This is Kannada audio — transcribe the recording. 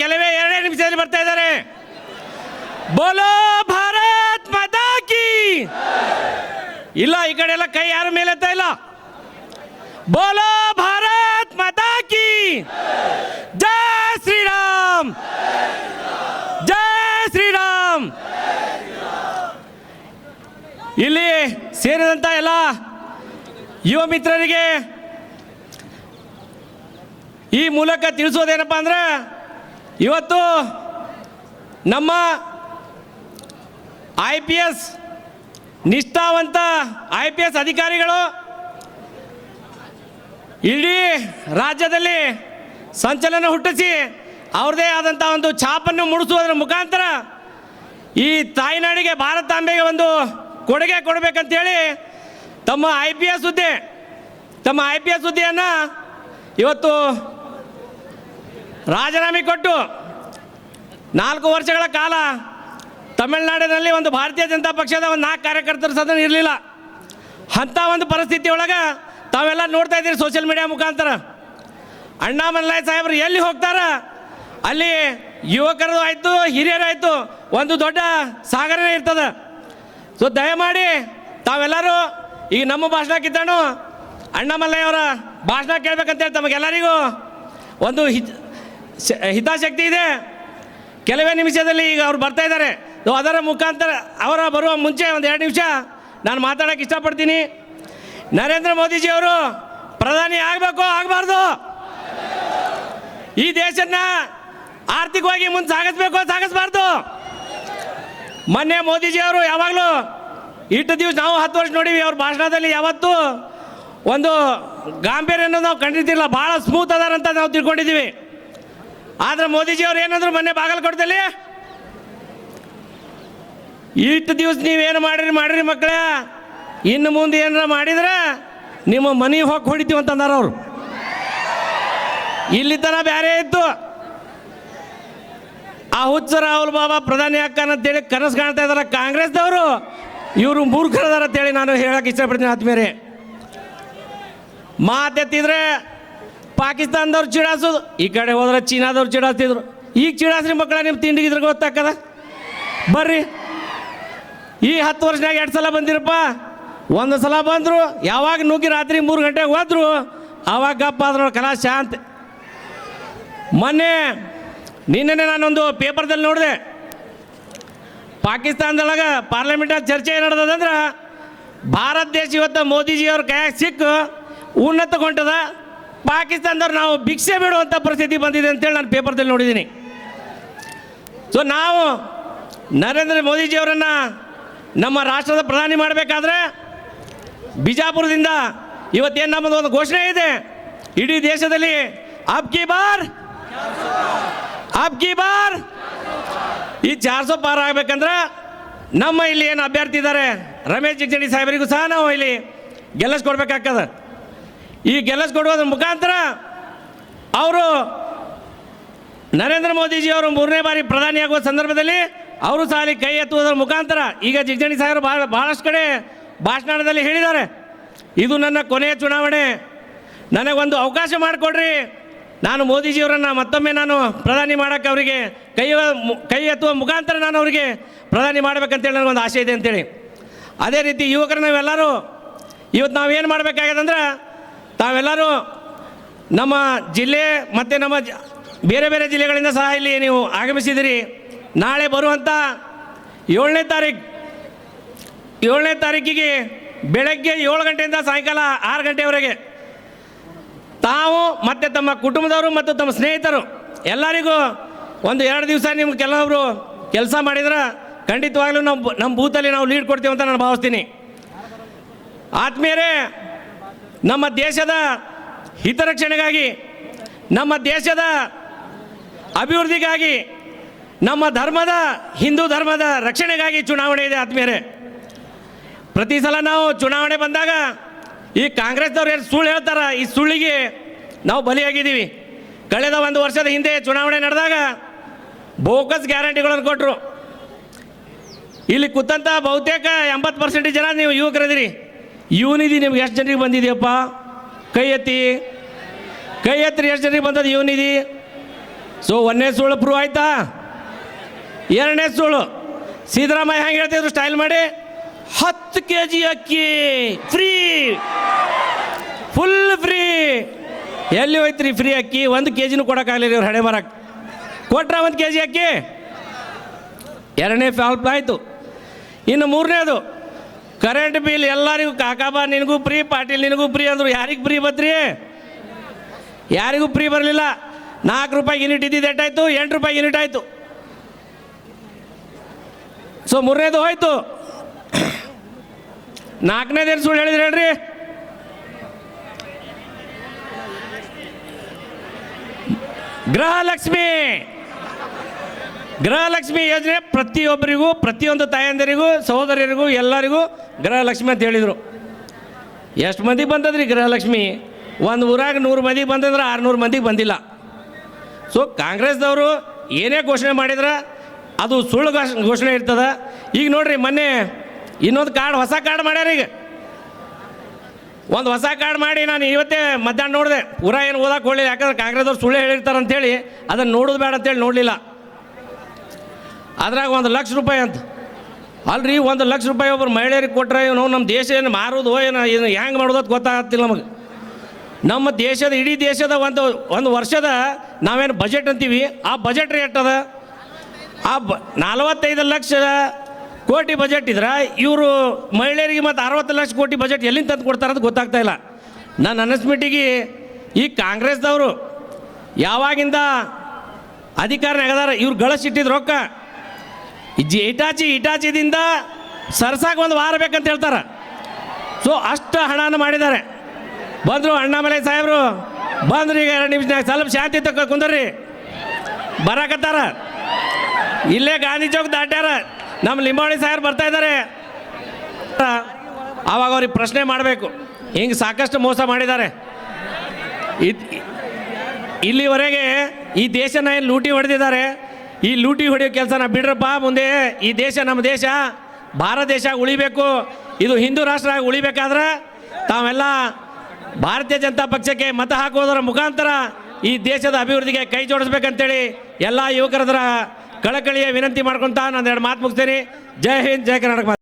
ಕೆಲವೇ ಎರಡೇ ನಿಮಿಷದಲ್ಲಿ ಬರ್ತಾ ಇದ್ದಾರೆ. ಬೋಲೋ ಭಾರತ್ ಮಾತಾ ಕಿ! ಇಲ್ಲ, ಈ ಕಡೆ ಎಲ್ಲ ಕೈ ಯಾರ ಮೇಲೆ ಇಲ್ಲ. ಬೋಲೋ ಭಾರತ್ ಮಾತಾ ಜಯ ಶ್ರೀರಾಮ್! ಜಯ ಶ್ರೀರಾಮ್! ಇಲ್ಲಿ ಸೇರಿದಂತ ಎಲ್ಲ ಯುವ ಮಿತ್ರರಿಗೆ ಈ ಮೂಲಕ ತಿಳಿಸೋದೇನಪ್ಪ ಅಂದ್ರೆ ಇವತ್ತು ನಮ್ಮ ಐ ಪಿ ಎಸ್ ನಿಷ್ಠಾವಂತ ಐ ಪಿ ಎಸ್ ಅಧಿಕಾರಿಗಳು ಇಡೀ ರಾಜ್ಯದಲ್ಲಿ ಸಂಚಲನ ಹುಟ್ಟಿಸಿ ಅವ್ರದೇ ಆದಂಥ ಒಂದು ಛಾಪನ್ನು ಮೂಡಿಸುವುದರ ಮುಖಾಂತರ ಈ ತಾಯ್ನಾಡಿಗೆ ಭಾರತಾಂಬೆಗೆ ಒಂದು ಕೊಡುಗೆ ಕೊಡಬೇಕಂತೇಳಿ ತಮ್ಮ ಐ ಪಿ ಎಸ್ ಹುದ್ದೆ, ತಮ್ಮ ಐ ಪಿ ಎಸ್ ಹುದ್ದೆಯನ್ನು ಇವತ್ತು ರಾಜೀನಾಮೆ ಕೊಟ್ಟು ನಾಲ್ಕು ವರ್ಷಗಳ ಕಾಲ ತಮಿಳುನಾಡಿನಲ್ಲಿ ಒಂದು ಭಾರತೀಯ ಜನತಾ ಪಕ್ಷದ ಒಂದು ನಾಲ್ಕು ಕಾರ್ಯಕರ್ತರು ಸದನ ಇರಲಿಲ್ಲ. ಅಂಥ ಒಂದು ಪರಿಸ್ಥಿತಿ ಒಳಗೆ ತಾವೆಲ್ಲ ನೋಡ್ತಾ ಇದ್ದೀರಿ ಸೋಷಿಯಲ್ ಮೀಡಿಯಾ ಮುಖಾಂತರ. ಅಣ್ಣಾಮಲೈ ಸಾಹೇಬರು ಎಲ್ಲಿ ಹೋಗ್ತಾರ? ಅಲ್ಲಿ ಯುವಕರದು ಆಯಿತು ಹಿರಿಯರಾಯಿತು ಒಂದು ದೊಡ್ಡ ಸಾಗರನೇ ಇರ್ತದೆ. ಸೊ ದಯಮಾಡಿ ತಾವೆಲ್ಲರೂ ಈಗ ನಮ್ಮ ಭಾಷಣ ಅಣ್ಣಾಮಲೈ ಅವರ ಭಾಷಣ ಕೇಳ್ಬೇಕಂತೇಳಿ ತಮಗೆಲ್ಲರಿಗೂ ಒಂದು ಹಿತಾಸಕ್ತಿ ಇದೆ. ಕೆಲವೇ ನಿಮಿಷದಲ್ಲಿ ಈಗ ಅವ್ರು ಬರ್ತಾ ಇದ್ದಾರೆ. ಅದರ ಮುಖಾಂತರ ಅವರ ಬರುವ ಮುಂಚೆ ಒಂದು ಎರಡು ನಿಮಿಷ ನಾನು ಮಾತಾಡೋಕೆ ಇಷ್ಟಪಡ್ತೀನಿ. ನರೇಂದ್ರ ಮೋದಿಜಿಯವರು ಪ್ರಧಾನಿ ಆಗಬೇಕು, ಆಗಬಾರ್ದು. ಈ ದೇಶನ್ನ ಆರ್ಥಿಕವಾಗಿ ಮುಂದೆ ಸಾಗಿಸ್ಬೇಕು, ಸಾಗಿಸ್ಬಾರ್ದು. ಮೊನ್ನೆ ಮೋದಿಜಿಯವರು ಯಾವಾಗಲೂ ಇಷ್ಟು ದಿವಸ ನಾವು ಹತ್ತು ವರ್ಷ ನೋಡೀವಿ, ಅವ್ರ ಭಾಷಣದಲ್ಲಿ ಯಾವತ್ತೂ ಒಂದು ಗಾಂಭೀರ್ಯನ ನಾವು ಕಂಡಿದ್ದಿಲ್ಲ ಭಾಳ ಸ್ಮೂತ್ ಅದಾರಂತ ನಾವು ತಿಳ್ಕೊಂಡಿದ್ದೀವಿ. ಆದ್ರೆ ಮೋದಿಜಿ ಅವ್ರು ಏನಂದ್ರು ಮೊನ್ನೆ ಬಾಗಲಕೋಟದಲ್ಲಿ? ಇಷ್ಟು ದಿವಸ ನೀವೇನು ಮಾಡಿರಿ ಮಾಡಿರಿ ಮಕ್ಕಳ? ಇನ್ನು ಮುಂದೆ ಏನಾರ ಮಾಡಿದ್ರೆ ನಿಮ್ಮ ಮನೆ ಹೋಗಿ ಹೊಡಿತೀವಿ ಅಂತಂದಾರ ಅವರು. ಇಲ್ಲಿ ತನ ಬೇರೆ ಇತ್ತು. ಆ ಹುಚ್ಚ ರಾಹುಲ್ ಬಾಬಾ ಪ್ರಧಾನಿ ಅಂತೇಳಿ ಕನಸು ಕಾಣ್ತಾ ಇದಾರೆ ಕಾಂಗ್ರೆಸ್ದವರು ಇವರು ಮೂರ್ಖರದಾರ ಅಂತೇಳಿ ನಾನು ಹೇಳಕ್ಕೆ ಇಷ್ಟಪಡ್ತೀನಿ ಆದ್ಮೇಲೆ ಮಾತೆತ್ತಿದ್ರೆ ಪಾಕಿಸ್ತಾನದವ್ರು ಚಿಡಾಸೋದು ಈ ಕಡೆ ಹೋದ್ರೆ ಚೀನಾದವ್ರು ಚಿಡಾಸ್ತಿದ್ರು ಈಗ ಚಿಡಾಸ್ರಿ ಮಕ್ಕಳ ನಿಮ್ಮ ತಿಂಡಿಗಿದ್ರೆ ಗೊತ್ತಾಕದ ಬರ್ರಿ. ಈ ಹತ್ತು ವರ್ಷದಾಗ ಎರಡು ಸಲ ಬಂದಿರಪ್ಪ. ಒಂದು ಸಲ ಬಂದರು, ಯಾವಾಗ ನುಗ್ಗಿ ರಾತ್ರಿ ಮೂರು ಗಂಟೆಗೆ ಹೋದ್ರು ಆವಾಗ ಗಪ್ಪ ನೋಡಿ ಕಲಾ ಶಾಂತ. ಮೊನ್ನೆ ನಿನ್ನೆ ನಾನೊಂದು ಪೇಪರ್ದಲ್ಲಿ ನೋಡಿದೆ. ಪಾಕಿಸ್ತಾನದೊಳಗೆ ಪಾರ್ಲಿಮೆಂಟಲ್ಲಿ ಚರ್ಚೆ ಏನು ನಡೆದದಂದ್ರೆ ಭಾರತ ದೇಶ ಇವತ್ತು ಮೋದಿಜಿಯವ್ರ ಕೈಯಾಗ ಸಿಕ್ಕು ಉನ್ನತಗೊಂಡದ ಪಾಕಿಸ್ತಾನದವ್ರು ನಾವು ಭಿಕ್ಷೆ ಬಿಡುವಂಥ ಪರಿಸ್ಥಿತಿ ಬಂದಿದೆ ಅಂತೇಳಿ ನಾನು ಪೇಪರ್ದಲ್ಲಿ ನೋಡಿದ್ದೀನಿ. ಸೊ ನಾವು ನರೇಂದ್ರ ಮೋದಿಜಿಯವರನ್ನು ನಮ್ಮ ರಾಷ್ಟ್ರದ ಪ್ರಧಾನಿ ಮಾಡಬೇಕಾದ್ರೆ ಬಿಜಾಪುರದಿಂದ ಇವತ್ತೇನು ನಮ್ಮದು ಒಂದು ಘೋಷಣೆ ಇದೆ. ಇಡೀ ದೇಶದಲ್ಲಿ ಅಬ್ ಕಿ ಬಾರ್ ಅಬ್ ಕಿ ಬಾರ್. ಈ ಚಾರ್ ಸೊ ಪಾರ್ ಆಗಬೇಕಂದ್ರೆ ನಮ್ಮ ಇಲ್ಲಿ ಏನು ಅಭ್ಯರ್ಥಿ ಇದ್ದಾರೆ ರಮೇಶ್ ಜಿಗಜಣಿ ಸಾಹೇಬರಿಗೂ ಸಹ ನಾವು ಇಲ್ಲಿ ಗೆಲ್ಲಿಸ್ಕೊಡ್ಬೇಕಾಗ್ತದೆ. ಈ ಗೆಲ್ಲಿಸ್ಕೊಡುವುದ್ರ ಮುಖಾಂತರ ಅವರು ನರೇಂದ್ರ ಮೋದಿಜಿ ಅವರು ಮೂರನೇ ಬಾರಿ ಪ್ರಧಾನಿಯಾಗುವ ಸಂದರ್ಭದಲ್ಲಿ ಅವರು ಅಲ್ಲಿ ಕೈ ಎತ್ತುವುದರ ಮುಖಾಂತರ ಈಗ ಜಿಗ್ಜಣಿ ಸಾಹೇಬರು ಭಾಳ ಭಾಳಷ್ಟು ಕಡೆ ಭಾಷಣದಲ್ಲಿ ಹೇಳಿದ್ದಾರೆ. ಇದು ನನ್ನ ಕೊನೆಯ ಚುನಾವಣೆ. ನನಗೊಂದು ಅವಕಾಶ ಮಾಡಿಕೊಡ್ರಿ. ನಾನು ಮೋದಿಜಿಯವರನ್ನು ಮತ್ತೊಮ್ಮೆ ನಾನು ಪ್ರಧಾನಿ ಮಾಡೋಕ್ಕೆ ಅವರಿಗೆ ಕೈ ಕೈ ಎತ್ತುವ ಮುಖಾಂತರ ನಾನು ಅವರಿಗೆ ಪ್ರಧಾನಿ ಮಾಡಬೇಕಂತೇಳಿ ನನಗೊಂದು ಆಸೆ ಇದೆ ಅಂತೇಳಿ. ಅದೇ ರೀತಿ ಯುವಕರು ನಾವೆಲ್ಲರೂ ಇವತ್ತು ನಾವೇನು ಮಾಡಬೇಕಾಗ್ಯದಂದ್ರೆ ತಾವೆಲ್ಲರೂ ನಮ್ಮ ಜಿಲ್ಲೆ ಮತ್ತು ನಮ್ಮ ಬೇರೆ ಬೇರೆ ಜಿಲ್ಲೆಗಳಿಂದ ಸಹ ಇಲ್ಲಿ ನೀವು ಆಗಮಿಸಿದಿರಿ. ನಾಳೆ ಬರುವಂಥ ಏಳನೇ ತಾರೀಕು ಏಳನೇ ತಾರೀಕಿಗೆ ಬೆಳಗ್ಗೆ ಏಳು ಗಂಟೆಯಿಂದ ಸಾಯಂಕಾಲ ಆರು ಗಂಟೆವರೆಗೆ ತಾವು ಮತ್ತು ತಮ್ಮ ಕುಟುಂಬದವರು ಮತ್ತು ತಮ್ಮ ಸ್ನೇಹಿತರು ಎಲ್ಲರಿಗೂ ಒಂದು ಎರಡು ದಿವಸ ನಿಮ್ಗೆ ಕೆಲವೊಬ್ಬರು ಕೆಲಸ ಮಾಡಿದ್ರೆ ಖಂಡಿತವಾಗ್ಲೂ ನಾವು ನಮ್ಮ ಬೂತಲ್ಲಿ ನಾವು ಲೀಡ್ ಕೊಡ್ತೀವಿ ಅಂತ ನಾನು ಭಾವಿಸ್ತೀನಿ. ಆತ್ಮೀಯರೇ ನಮ್ಮ ದೇಶದ ಹಿತರಕ್ಷಣೆಗಾಗಿ, ನಮ್ಮ ದೇಶದ ಅಭಿವೃದ್ಧಿಗಾಗಿ, ನಮ್ಮ ಧರ್ಮದ, ಹಿಂದೂ ಧರ್ಮದ ರಕ್ಷಣೆಗಾಗಿ ಚುನಾವಣೆ ಇದೆ ಆದ್ಮೇಲೆ ಪ್ರತಿ ಸಲ ನಾವು ಚುನಾವಣೆ ಬಂದಾಗ ಈ ಕಾಂಗ್ರೆಸ್ನವ್ರು ಏನು ಸುಳ್ಳು ಹೇಳ್ತಾರ, ಈ ಸುಳ್ಳಿಗೆ ನಾವು ಬಲಿಯಾಗಿದ್ದೀವಿ. ಕಳೆದ ಒಂದು ವರ್ಷದ ಹಿಂದೆ ಚುನಾವಣೆ ನಡೆದಾಗ ಬೋಕಸ್ ಗ್ಯಾರಂಟಿಗಳನ್ನು ಕೊಟ್ಟರು ಇಲ್ಲಿ ಕೂತಂಥ ಬಹುತೇಕ ಎಂಬತ್ತು ಪರ್ಸೆಂಟ್ ಜನ ನೀವು ಯುವಕರಿದ್ದೀರಿ. ಯುವನಿಧಿ ನಿಮ್ಗೆ ಎಷ್ಟು ಜನರಿಗೆ ಬಂದಿದೆಯಪ್ಪ? ಕೈ ಎತ್ತಿ. ಕೈ ಎತ್ತಿರಿ ಎಷ್ಟು ಜನರಿಗೆ ಬಂದದ್ದು ಯುವನಿಧಿ ಸೊ, ಒಂದನೇ ಸುಳ್ಳು ಪ್ರೂವ್ ಆಯ್ತಾ? ಎರಡನೇ ಸುಳ್ಳು. ಸಿದ್ದರಾಮಯ್ಯ ಹೆಂಗೆ ಹೇಳ್ತಿದ್ರು? ಸ್ಟೈಲ್ ಮಾಡಿ. ಹತ್ತು ಕೆ ಜಿ ಅಕ್ಕಿ. ಫ್ರೀ ಫುಲ್ ಫ್ರೀ ಎಲ್ಲಿ ಹೋಯ್ತ್ರಿ ಫ್ರೀ ಅಕ್ಕಿ? ಒಂದು ಕೆ ಜಿನೂ ಕೊಡೋಕ್ಕಾಗಲಿಲ್ಲ ಇವ್ರು ಹಣೆ ಮರಕ್ಕೆ ಕೊಟ್ರ ಒಂದು ಕೆ ಜಿ ಅಕ್ಕಿ? ಎರಡನೇ ಫಾಲ್ಪ್ ಆಯಿತು. ಇನ್ನು ಮೂರನೇದು. ಕರೆಂಟ್ ಬಿಲ್ ಎಲ್ಲರಿಗೂ ಕಾಕಾಬಾ ನಿನಗೂ ಫ್ರೀ, ಪಾಟೀಲ್ ನಿನಗೂ ಫ್ರೀ ಅಂದರು ಯಾರಿಗೆ ಫ್ರೀ ಬತ್ರಿ ಯಾರಿಗೂ ಫ್ರೀ ಬರಲಿಲ್ಲ. ನಾಲ್ಕು ರೂಪಾಯಿ ಯೂನಿಟ್ ಇದ್ದಿದ್ದು ಎಟ್ಟಾಯ್ತು ಎಂಟು ರೂಪಾಯಿ ಯೂನಿಟ್ ಆಯಿತು. ಸೊ ಮೂರನೇದು ಹೋಯ್ತು. ನಾಲ್ಕನೇದೇನು ಸುಳ್ಳು ಹೇಳಿದ್ರಿ ಹೇಳ್ರಿ? ಗೃಹಲಕ್ಷ್ಮಿ. ಗೃಹಲಕ್ಷ್ಮಿ ಯೋಜನೆ ಪ್ರತಿಯೊಬ್ಬರಿಗೂ, ಪ್ರತಿಯೊಂದು ತಾಯಂದಿರಿಗೂ ಸಹೋದರಿಯರಿಗೂ ಎಲ್ಲರಿಗೂ ಗೃಹಲಕ್ಷ್ಮಿ ಅಂತ ಹೇಳಿದರು. ಎಷ್ಟು ಮಂದಿ ಬಂದದ್ರಿ ಗೃಹಲಕ್ಷ್ಮಿ? ಒಂದು ಊರಾಗ ನೂರು ಮಂದಿಗೆ ಬಂದಂದ್ರೆ ಆರುನೂರು ಮಂದಿಗೆ ಬಂದಿಲ್ಲ. ಸೊ ಕಾಂಗ್ರೆಸ್ದವರು ಏನೇ ಘೋಷಣೆ ಮಾಡಿದ್ರೆ ಅದು ಸುಳ್ಳು ಘೋಷ- ಘೋಷಣೆ ಇರ್ತದೆ. ಈಗ ನೋಡ್ರಿ ಮೊನ್ನೆ ಇನ್ನೊಂದು ಕಾರ್ಡ್, ಹೊಸ ಕಾರ್ಡ್ ಮಾಡ್ಯಾರ ಈಗ. ಒಂದು ಹೊಸ ಕಾರ್ಡ್ ಮಾಡಿ ನಾನು ಇವತ್ತೇ ಮಧ್ಯಾಹ್ನ ನೋಡಿದೆ. ಊರ ಏನು ಓದಕ್ಕೆ ಹೋಗಲಿಲ್ಲ, ಯಾಕಂದ್ರೆ ಕಾಂಗ್ರೆಸ್ದವ್ರು ಸುಳ್ಳು ಹೇಳಿರ್ತಾರೆ ಅಂತೇಳಿ ಅದನ್ನು ನೋಡೋದು ಬೇಡ ಅಂತೇಳಿ ನೋಡಲಿಲ್ಲ. ಅದ್ರಾಗ ಒಂದು ಲಕ್ಷ ರೂಪಾಯಿ ಅಂತ. ಅಲ್ರಿ, ಒಂದು ಲಕ್ಷ ರೂಪಾಯಿ ಒಬ್ಬರು ಮಹಿಳೆಯರಿಗೆ ಕೊಟ್ಟರೆ ಇವನು ನಮ್ಮ ದೇಶ ಏನು ಮಾರೋದು ಏನು ಏನು ಹ್ಯಾಂಗೆ ಮಾಡೋದು ಗೊತ್ತಾಗತ್ತಿಲ್ಲ ನಮಗೆ. ನಮ್ಮ ದೇಶದ, ಇಡೀ ದೇಶದ ಒಂದು ಒಂದು ವರ್ಷದ ನಾವೇನು ಬಜೆಟ್ ಅಂತೀವಿ, ಆ ಬಜೆಟ್ ರೇಟ್ ಅದ. ಆ ಬ, ನಲವತ್ತೈದು ಲಕ್ಷ ಕೋಟಿ ಬಜೆಟ್ ಇದ್ರೆ, ಇವರು ಮಹಿಳೆಯರಿಗೆ ಮತ್ತು ಅರವತ್ತು ಲಕ್ಷ ಕೋಟಿ ಬಜೆಟ್ ಎಲ್ಲಿಂದ ತಂದು ಕೊಡ್ತಾರೆ ಅಂತ ಗೊತ್ತಾಗ್ತಾ ಇಲ್ಲ. ನನ್ನ ಅನಿಸ್ಮಿಟ್ಟಿಗೆ ಈ ಕಾಂಗ್ರೆಸ್ದವರು ಯಾವಾಗಿಂದ ಅಧಿಕಾರ ನೆಗದಾರ ಇವ್ರು ಗಳಿಸಿಟ್ಟಿದ ರೊಕ್ಕ ಜಿ ಇಟಾಚಿ ಇಟಾಚಿದಿಂದ ಸರ್ಸಾಗ ಒಂದು ವಾರ ಬೇಕಂತ ಹೇಳ್ತಾರೆ. ಸೊ ಅಷ್ಟು ಹಣನ ಮಾಡಿದ್ದಾರೆ. ಬಂದರು ಅಣ್ಣಾಮಲೈ ಸಾಹೇಬರು. ಬಂದ್ರು ಈಗ ಎರಡು ನಿಮಿಷನಾಗ ಸ್ವಲ್ಪ ಶಾಂತಿ ತಕ್ಕ ಕುಂದ್ರಿ. ಬರಾಕತ್ತಾರ. ಇಲ್ಲೇ ಗಾಂಧಿ ಚೌಕ್ ದಾಟ್ಯಾರ. ನಮ್ಮ ಲಿಂಬಾವಳಿ ಸಾಹೇಬ್ ಬರ್ತಾ ಇದ್ದಾರೆ. ಆವಾಗ ಅವ್ರಿಗೆ ಪ್ರಶ್ನೆ ಮಾಡಬೇಕು. ಹಿಂಗೆ ಸಾಕಷ್ಟು ಮೋಸ ಮಾಡಿದ್ದಾರೆ. ಇಲ್ಲಿವರೆಗೆ ಈ ದೇಶನ ಏನು ಲೂಟಿ ಹೊಡೆದಿದ್ದಾರೆ? ಈ ಲೂಟಿ ಹೊಡೆಯೋ ಕೆಲಸನ ಬಿಡ್ರಪ್ಪ, ಮುಂದೆ ಈ ದೇಶ ನಮ್ಮ ದೇಶ, ಭಾರತ ದೇಶ ಉಳಿಬೇಕು. ಇದು ಹಿಂದೂ ರಾಷ್ಟ್ರ ಉಳಿಬೇಕಾದ್ರೆ ತಾವೆಲ್ಲ ಭಾರತೀಯ ಜನತಾ ಪಕ್ಷಕ್ಕೆ ಮತ ಹಾಕೋದರ ಮುಖಾಂತರ ಈ ದೇಶದ ಅಭಿವೃದ್ಧಿಗೆ ಕೈ ಜೋಡಿಸ್ಬೇಕಂತೇಳಿ ಎಲ್ಲ ಯುವಕರದ್ರ ಕಳಕಳಿಯ ವಿನಂತಿ ಮಾಡ್ಕೊತಾ ನಾನು ಎರಡು ಮಾತು ಮುಗಿಸ್ತೇನೆ. ಜೈ ಹಿಂದ್, ಜೈ ಕರ್ನಾಟಕ.